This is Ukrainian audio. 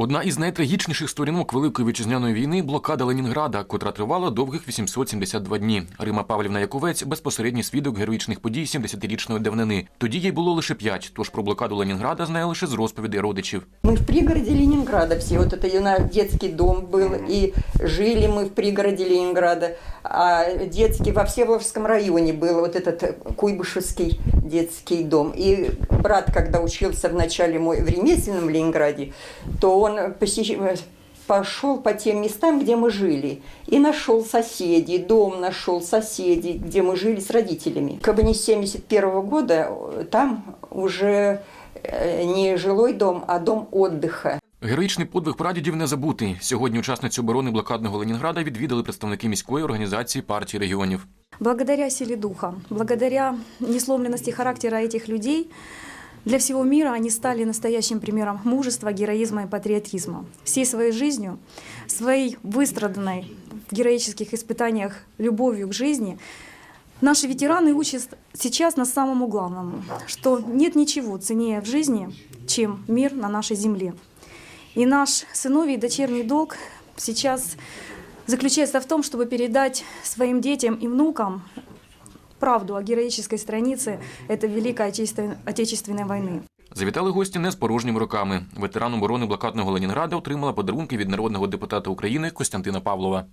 Одна із найтрагічніших сторінок Великої вітчизняної війни блокада Ленінграда, котра тривала довгих 872 дні. Рима Павлівна Яковець безпосередній свідок героїчних подій 70-річної давнини. Тоді їй було лише п'ять, тож про блокаду Ленінграда знає лише з розповідей родичів. Мы в пригороде Ленинграда все. Вот это юна- детский дом был, и жили мы в пригороде Ленинграда. А детский во Всеволожском районе был вот этот э, Куйбышевский детский дом. И брат, когда учился в начале мой в ремесленном Ленинграде, то он посещ- э, пошел по тем местам, где мы жили, и нашел соседей, дом нашел соседей, где мы жили с родителями. Как бы не с 71 года, э, там уже э, не жилой дом, а дом отдыха. Героїчний подвиг прадідів не забутий. Сьогодні учасницю оборони блокадного Ленінграда відвідали представники міської організації партії регіонів. Благодаря силе духа, благодаря несломленности характера этих людей, для всего мира они стали настоящим примером мужества, героизма и патриотизма. Всей своей жизнью, своей выстраданной в героических испытаниях любовью к жизни, наши ветераны учат сейчас на самому главному, что нет ничего ценнее в жизни, чем мир на нашей земле. И наш сыновий и дочерний долг сейчас заключается в том, чтобы передать своим детям и внукам правду о героической странице этой Великой Отечествен- Отечественной войны. Завітали гості не з порожніми руками. Ветеран оборони блокадного Ленінграда отримала подарунки від народного депутата України Костянтина Павлова.